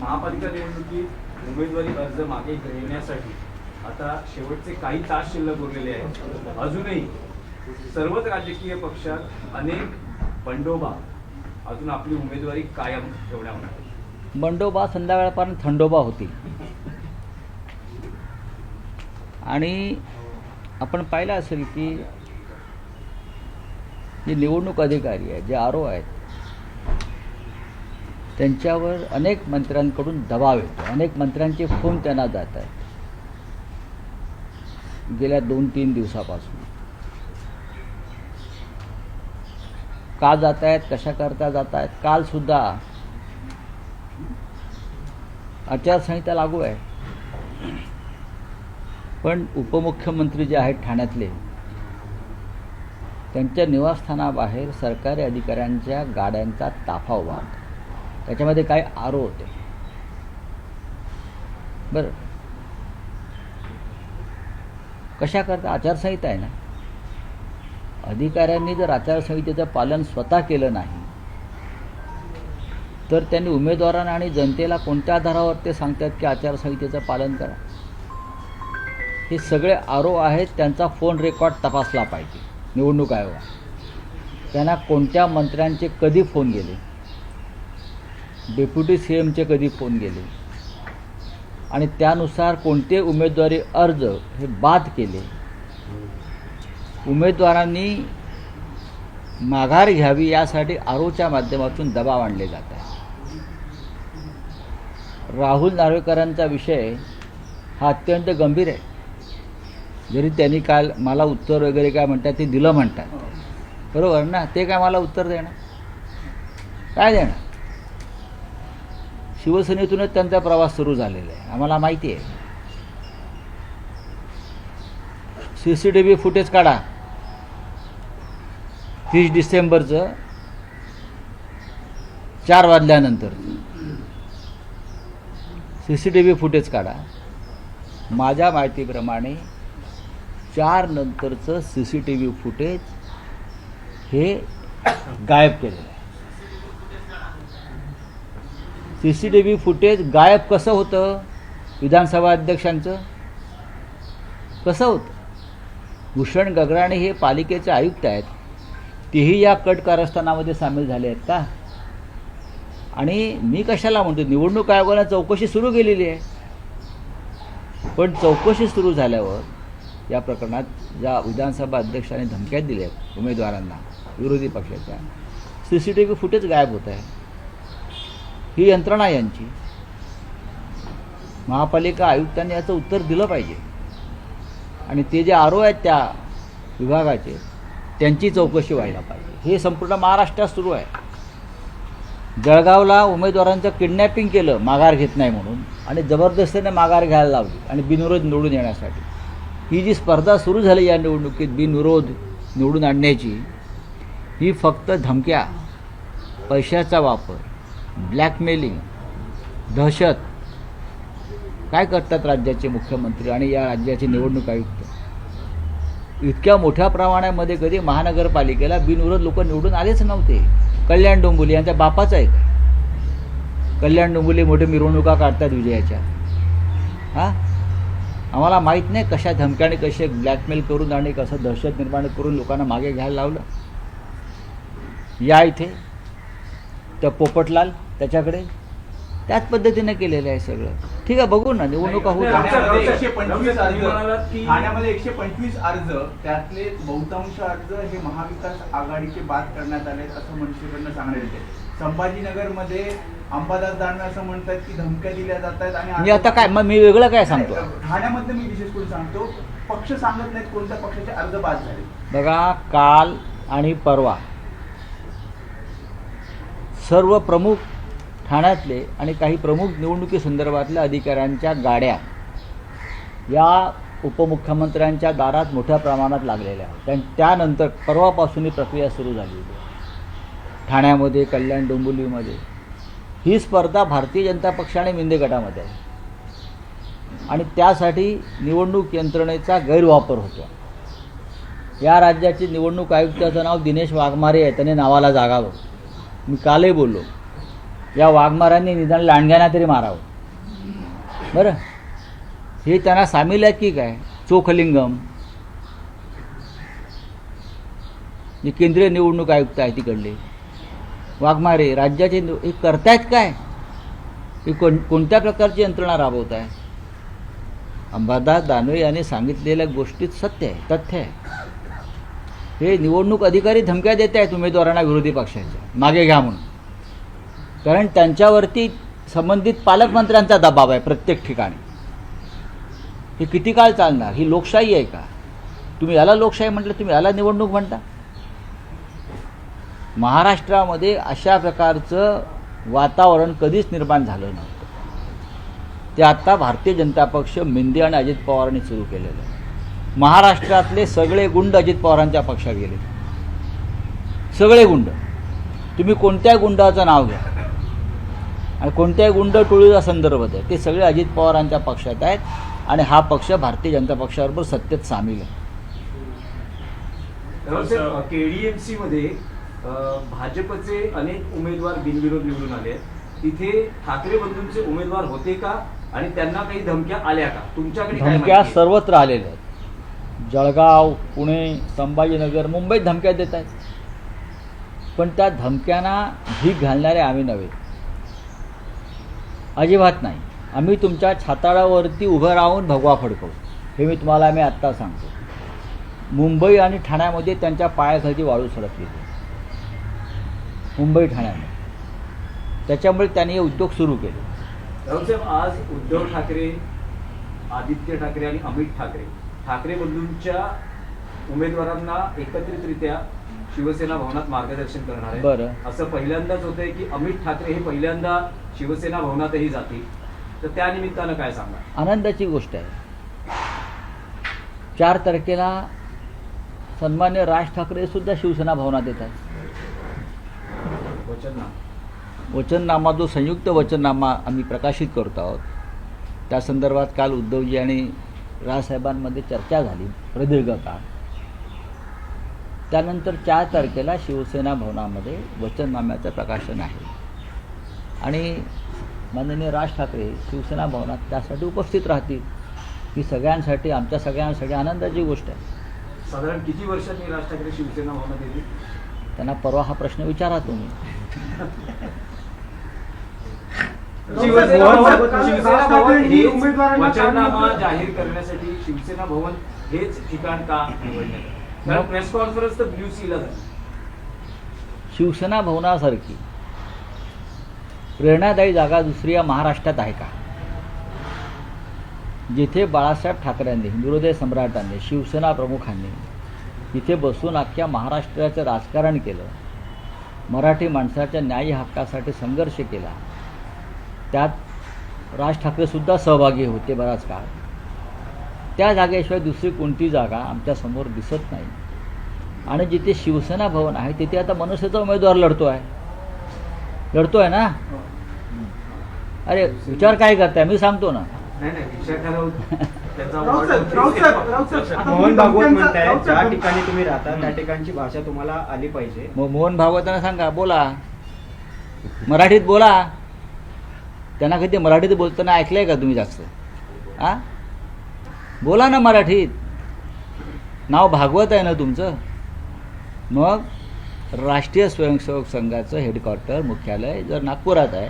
महापालिका निवडणुकीत उमेदवारी अर्ज मागे घेण्यासाठी आता शेवटचे काही तास शिल्लक उरलेले आहेत. अजूनही सर्वच राजकीय पक्षात अनेक बंडोबा अजून आपली उमेदवारी कायम ठेवण्यावर बंडोबा संध्याकाळपर्यंत थंडोबा होती आणि आपण पाहिलं असेल की जे निवडणूक अधिकारी आहेत जे आरो आहेत त्यांच्यावर अनेक मंत्र्यांकडून दबाव येतो. अनेक मंत्र्यांचे फोन त्यांना जात आहेत. गेल्या दोन तीन दिवसापासून. का जात आहेत? कशा करता जात आहेत? कालसुद्धा आचारसंहिता लागू आहे. पण उपमुख्यमंत्री जे आहेत ठाण्यातले त्यांच्या निवासस्थानाबाहेर सरकारी अधिकाऱ्यांच्या गाड्यांचा ताफा उभा होता त्याच्यामध्ये काही आरो होते. बरं. कशा करता आचारसंहिता आहे ना? अधिकाऱ्यांनी जर आचारसंहितेचं पालन स्वतः केलं नाही तर त्यांनी उमेदवारांना आणि जनतेला कोणत्या आधारावर ते सांगतात की आचारसंहितेचं पालन करा? हे सगळे आरो आहेत त्यांचा फोन रेकॉर्ड तपासला पाहिजे. निवडणूक आयोगा त्यांना कोणत्या मंत्र्यांचे कधी फोन गेले? डेप्युटी सी एमचे कधी फोन गेले. आणि त्यानुसार कोणते उमेदवारी अर्ज हे बाद केले. उमेदवारांनी माघार घ्यावी यासाठी आरोच्या माध्यमातून दबाव आणले जात आहे. राहुल नार्वेकरांचा विषय हा अत्यंत गंभीर आहे. जरी त्यांनी काल मला उत्तर वगैरे काय म्हणतात ते दिलं म्हणतात. बरोबर ना? ते काय मला उत्तर देणार? काय देणार? शिवसेनेतूनच त्यांचा प्रवास सुरू झालेला आहे. आम्हाला माहिती आहे. C C T V footage काढा. तीस डिसेंबरचं चार वाजल्यानंतर. C C T V footage काढा. माझ्या माहितीप्रमाणे चार नंतरचं C C T V footage हे गायब केलेलं आहे. C C T V footage गायब कसं होतं? विधानसभा अध्यक्षांचं? कसं होतं? भूषण गगराणे हे पालिकेचे आयुक्त आहेत. तेही या कट कारस्थानामध्ये सामील झाले आहेत का? आणि मी कशाला म्हणतो निवडणूक आयोगाने चौकशी सुरू केलेली आहे. पण चौकशी सुरू झाल्यावर या प्रकरणात ज्या विधानसभा अध्यक्षांनी धमक्या दिल्या आहेत उमेदवारांना विरोधी पक्षाच्या C C T V footage गायब होत आहे. ही यंत्रणा यांची. महापालिका आयुक्तांनी याचं उत्तर दिलं पाहिजे. आणि ते जे आरो आहेत त्या विभागाचे त्यांची चौकशी व्हायला पाहिजे. हे संपूर्ण महाराष्ट्रात सुरू आहे. जळगावला उमेदवारांचं किडनॅपिंग केलं माघार घेत नाही म्हणून आणि जबरदस्तीने माघार घ्यायला लावली आणि बिनविरोध निवडून येण्यासाठी. ही जी स्पर्धा सुरू झाली या निवडणुकीत बिनविरोध निवडून आणण्याची ही फक्त धमक्या पैशाचा वापर ब्लॅकमेलिंग दहशत. काय करतात राज्याचे मुख्यमंत्री आणि या राज्याचे निवडणूक आयुक्त? इतक्या मोठ्या प्रमाणामध्ये कधी महानगरपालिकेला बिनविरोध लोक निवडून आलेच नव्हते. कल्याण डोंबोली यांच्या बापाचं आहे कल्याण डोंबोली मोठे मिरवणुका काढतात विजयाच्या. हां? आम्हाला माहीत नाही कशा धमक्याने कसे ब्लॅकमेल करून आणि कसं दहशत निर्माण करून लोकांना मागे घ्यायला लावलं. या इथे. त्या पोपटलाल त्याच्याकडे? त्याच पद्धतीने केलेलं आहे सगळं. ठीक आहे बघू ना निवडणुका होत आहेत. ठाण्यामध्ये एकशे पंचवीस अर्ज. ठाण्यामध्ये त्यातले बहुतांश अर्ज हे महाविकास आघाडीचे बाद करण्यात आले असं मनसेकडनं सांगण्यात येते संभाजीनगरमध्ये अंबादास दानवे असं म्हणतात की धमक्या दिल्या जात आहेत आणि मी आता काय मग मी वेगळं काय सांगतो? ठाण्यामधलं मी विशेष करून सांगतो पक्ष सांगत नाहीत कोणत्या पक्षाचे अर्ज बाद झाले. बघा काल आणि परवा सर्व प्रमुख ठाण्यातले आणि काही प्रमुख निवडणुकी संदर्भातल्या अधिकाऱ्यांच्या गाड्या या उपमुख्यमंत्र्यांच्या दारात मोठ्या प्रमाणात लागलेल्या आहेत. त्यानंतर परवापासून ही प्रक्रिया सुरू झाली होती. ठाण्यामध्ये कल्याण डोंबिवलीमध्ये. ही स्पर्धा भारतीय जनता पक्ष आणि मिंदे गटामध्ये आहे. आणि त्यासाठी निवडणूक यंत्रणेचा गैरवापर होतो. या राज्याचे निवडणूक आयुक्ताचं नाव दिनेश वाघमारे आहे. त्याने नावाला जागावं मी कालही बोललो. या वाघमारांनी निदान लांडग्यांना तरी मारावं. बरं? हे त्यांना सामील आहेत की काय? चोखलिंगम. जे केंद्रीय निवडणूक आयुक्त आहे तिकडले. वाघमारे राज्याचे हे करतायत काय? हे कोण कोणत्या प्रकारची यंत्रणा राबवत आहे अंबादास दानवे यांनी सांगितलेल्या गोष्टीत सत्य आहे तथ्य आहे. हे निवडणूक अधिकारी धमक्या देत आहेत उमेदवारांना विरोधी पक्षाच्या. मागे घ्या म्हणून. कारण त्यांच्यावरती संबंधित पालकमंत्र्यांचा दबाव आहे प्रत्येक ठिकाणी. हे किती काळ चालणार? ही लोकशाही आहे का? तुम्ही याला लोकशाही म्हटलं तुम्ही याला निवडणूक म्हणता? महाराष्ट्रामध्ये अशा प्रकारचं वातावरण कधीच निर्माण झालं नव्हतं. ते आता भारतीय जनता पक्ष मेंदे आणि अजित पवारांनी सुरू केलेलं आहे. महाराष्ट्रातले सगळे गुंड अजित पवारांच्या पक्षात गेले सगळे गुंड. तुम्ही कोणत्या गुंडाचं नाव घ्या? आणि कोणत्याही गुंड टोळीचा संदर्भ आहे ते सगळे अजित पवारांच्या पक्षात आहेत आणि हा पक्ष भारतीय जनता पक्षाबरोबर सत्तेत सामील आहे. केडीएमसी मध्ये भाजपचे अनेक उमेदवार बिनविरोध निवडून आले आहेत. तिथे ठाकरे बंधूंचे उमेदवार होते का? आणि त्यांना काही धमक्या आल्या का? तुमच्याकडे काय धमक्या माहिती आहे? सर्वत्र आलेल्या आहेत. जळगाव पुणे संभाजीनगर मुंबईत धमक्या देत आहेत. पण त्या धमक्यांना भीक घालणारे आम्ही नव्हे. अजिबात नाही. आम्ही तुमच्या छाताळावरती उभं राहून भगवा फडकवू. हे मी तुम्हाला मी आत्ता सांगतो. मुंबई आणि ठाण्यामध्ये त्यांच्या पायाखाली वाळू सरकली. मुंबई ठाण्यामध्ये. त्याच्यामुळे त्यांनी हे उद्योग सुरू केले. राऊतसाहेब आज उद्धव ठाकरे आदित्य ठाकरे आणि अमित ठाकरे ठाकरे बंधूंच्या उमेदवारांना एकत्रितरित्या शिवसेना भवनात मार्गदर्शन करणार आहे. बरं. असं पहिल्यांदाच होतंय की अमित ठाकरे हे पहिल्यांदा शिवसेना भवनातही जातील. तर त्या निमित्तानं काय सांगा आनंदाची गोष्ट आहे. चार तारखेला सन्मान्य राज ठाकरे सुद्धा शिवसेना भवनात येतात. वचन ना वचननामा जो संयुक्त वचननामा आम्ही प्रकाशित करतो आहोत त्या संदर्भात काल उद्धवजी आणि राजसाहेबांमध्ये चर्चा झाली प्रदीर्घ काळ. त्यानंतर चार तारखेला शिवसेना भवनामध्ये वचननाम्याचं प्रकाशन आहे. आणि माननीय राज ठाकरे शिवसेना भवनात त्यासाठी उपस्थित राहतील. ही सगळ्यांसाठी आमच्या सगळ्यांसाठी आनंदाची गोष्ट आहे. साधारण किती वर्षांनी राज ठाकरे शिवसेना भवनात येतील? त्यांना परवा हा प्रश्न विचारा तुम्ही. जाहीर करण्यासाठी शिवसेना भवन हेच ठिकाण का निवडण्यात? कारण प्रेस कॉन्फरन्स तर ब्ल्यू सीला झाली शिवसेना भवनासारखी प्रेरणादायी जागा दुसरी या महाराष्ट्रात आहे का? जिथे बाळासाहेब ठाकरेंनी हिंदुहृदय सम्राटांनी शिवसेना प्रमुखांनी तिथे बसून अख्ख्या महाराष्ट्राचं राजकारण केलं मराठी माणसाच्या न्यायी हक्कासाठी संघर्ष केला त्यात राज ठाकरेसुद्धा सहभागी होते बराच काळ. त्या जागेशिवाय दुसरी कोणती जागा आमच्यासमोर दिसत नाही. आणि जिथे शिवसेना भवन आहे तिथे आता मनसेचा उमेदवार लढतो आहे लढतो आहे ना? अरे विचार काय करताय? मी सांगतो ना. मोहन भागवत म्हणताय ज्या ठिकाणी तुम्ही राहता त्या ठिकाणची भाषा तुम्हाला आली पाहिजे. मग मोहन भागवतांना सांगा बोला. मराठीत बोला. त्यांना कधी मराठीत बोलताना ऐकलंय का तुम्ही जास्त? आ बोला ना मराठीत. नाव भागवत आहे ना तुमचं? मग राष्ट्रीय स्वयंसेवक संघाचं हेडक्वार्टर मुख्यालय जर नागपुरात आहे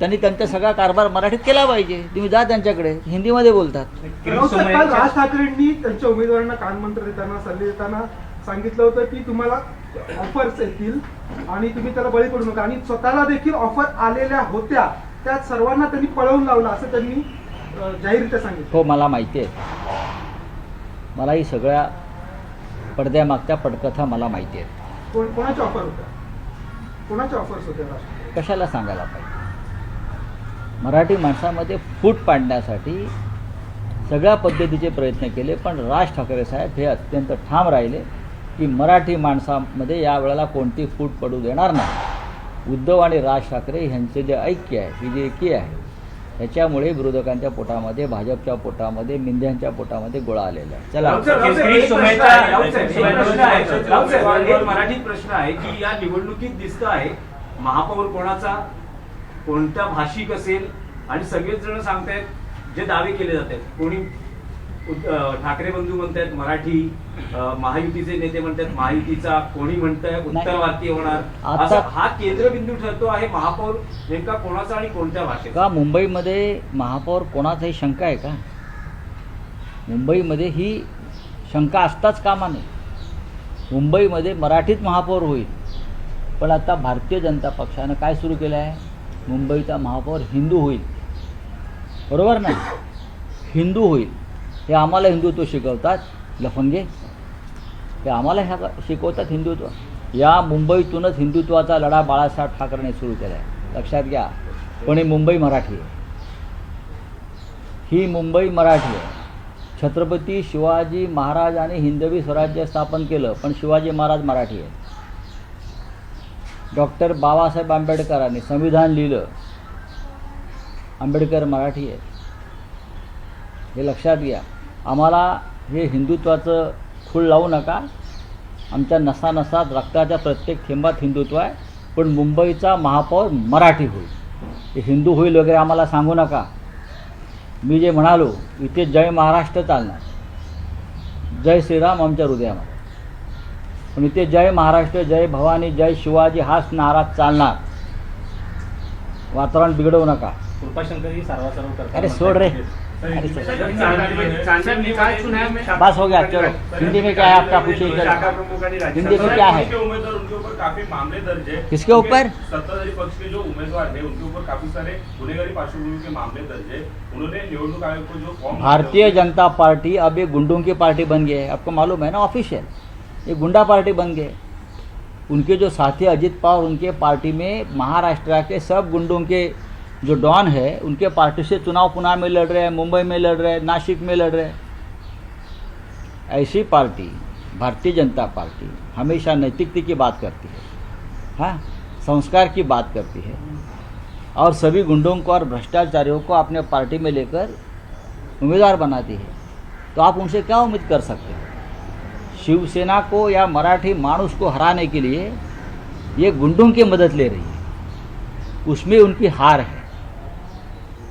त्यांनी त्यांचा सगळा कारभार मराठीत केला पाहिजे. तुम्ही जा त्यांच्याकडे. हिंदीमध्ये बोलतात. राज ठाकरेंनी त्यांच्या उमेदवारांना कानमंत्र देताना सल्ले देताना सांगितलं होतं की तुम्हाला ऑफर्स येतील आणि तुम्ही त्याला बळी पडू नका. आणि स्वतःला देखील ऑफर आलेल्या होत्या. त्या सर्वांना त्यांनी पळवून लावलं असं त्यांनी जाहीररित्या सांगितलं. हो मला माहिती आहे. मला ही सगळ्या पडद्यामागच्या पटकथा मला माहिती आहेत. कोण कोणाच्या ऑफर होत्या? कोणाच्या ऑफर्स होत्या? कशाला सांगायला पाहिजे? मराठी माणसामध्ये फूट पाडण्यासाठी सगळ्या पद्धतीचे प्रयत्न केले पण राज ठाकरे साहेब हे अत्यंत ठाम राहिले की मराठी माणसामध्ये या वेळेला कोणती फूट पडू देणार नाही. उद्धव आणि राज ठाकरे यांचे जे ऐक्य आहे ही जी एकी आहे ह्याच्यामुळे विरोधकांच्या पोटामध्ये भाजपच्या पोटामध्ये मिंद्यांच्या पोटामध्ये गोळा आलेला आहे. चला. मराठीत प्रश्न आहे की या निवडणुकीत दिसत आहे महापौर कोणाचा कोणत्या भाषिक असेल? आणि सगळेच जण सांगतायत जे दावे केले जात आहेत कोणी ठाकरे बंधू म्हणतायत मराठी महायुतीचे नेते म्हणतात महायुतीचा कोणी म्हणताय उत्तर नाही. भारतीय होणार. असा हा केंद्रबिंदू ठरतो आहे महापौर नेमका कोणाचा आणि कोणत्या भाषेचा? का मुंबईमध्ये महापौर कोणाचाही शंका आहे का? मुंबईमध्ये ही शंका असताच कामा नये. मुंबईमध्ये मराठीत महापौर होईल. पण आता भारतीय जनता पक्षानं काय सुरू केलं आहे? मुंबईचा महापौर हिंदू होईल. बरोबर ना हिंदू होईल. हे आम्हाला हिंदुत्व शिकवतात. लफंगे. हे आम्हाला ह्या शिकवतात हिंदुत्व. या मुंबईतूनच हिंदुत्वाचा लढा बाळासाहेब ठाकरेने सुरू केला आहे लक्षात घ्या. पण ही मुंबई मराठी आहे. ही मुंबई मराठी आहे. छत्रपती शिवाजी महाराजांनी हिंदवी स्वराज्य स्थापन केलं पण शिवाजी महाराज मराठी आहे. डॉक्टर बाबासाहेब आंबेडकरांनी संविधान लिहिलं. आंबेडकर मराठी आहे. हे लक्षात घ्या. आम्हाला हे हिंदुत्वाचं खूळ लावू नका. आमच्या नसा नसात रक्ताच्या प्रत्येक थेंबात हिंदुत्व आहे. पण मुंबईचा महापौर मराठी होईल. हिंदू होईल वगैरे आम्हाला सांगू नका. मी जे म्हणालो इथे जय महाराष्ट्र चालणार. जय श्रीराम आमच्या हृदयामध्ये. पण इथे जय महाराष्ट्र जय भवानी जय शिवाजी हाच नारा चालणार. वातावरण बिघडवू नका. कृपाशंकर अरे सोड रे. बस हो गया चलो। हिंदी में क्या है आपका पूछिए हिंदी में क्या है? है। किसके ऊपर? सत्ताधारी पक्ष के जो उम्मीदवार है उनके ऊपर काफ़ी सारे गुनेगारी पार्श्वभूमि के मामले दर्ज है। उन्होंने नियोजक आयोग को जो भारतीय जनता पार्टी अब ये गुंडों की पार्टी बन गई है। आपको मालूम है ना ऑफिशियल? ये गुंडा पार्टी बन गए। उनके जो साथी अजित पवार उनके पार्टी में महाराष्ट्र के सब गुंडों के जो डॉन है, उनके पार्टी से चुनाव पुणे में लड़ रहे हैं, मुंबई में लड़ रहे हैं नासिक में लड़ रहे हैं। ऐसी पार्टी, भारतीय जनता पार्टी, हमेशा नैतिकता की बात करती है हाँ संस्कार की बात करती है। और सभी गुंडों को और भ्रष्टाचारियों को अपने पार्टी में लेकर उम्मीदवार बनाती है। तो आप उनसे क्या उम्मीद कर सकते हैं? शिवसेना को या मराठी मानुस को हराने के लिए ये गुंडों की मदद ले रही है। उसमें उनकी हार है।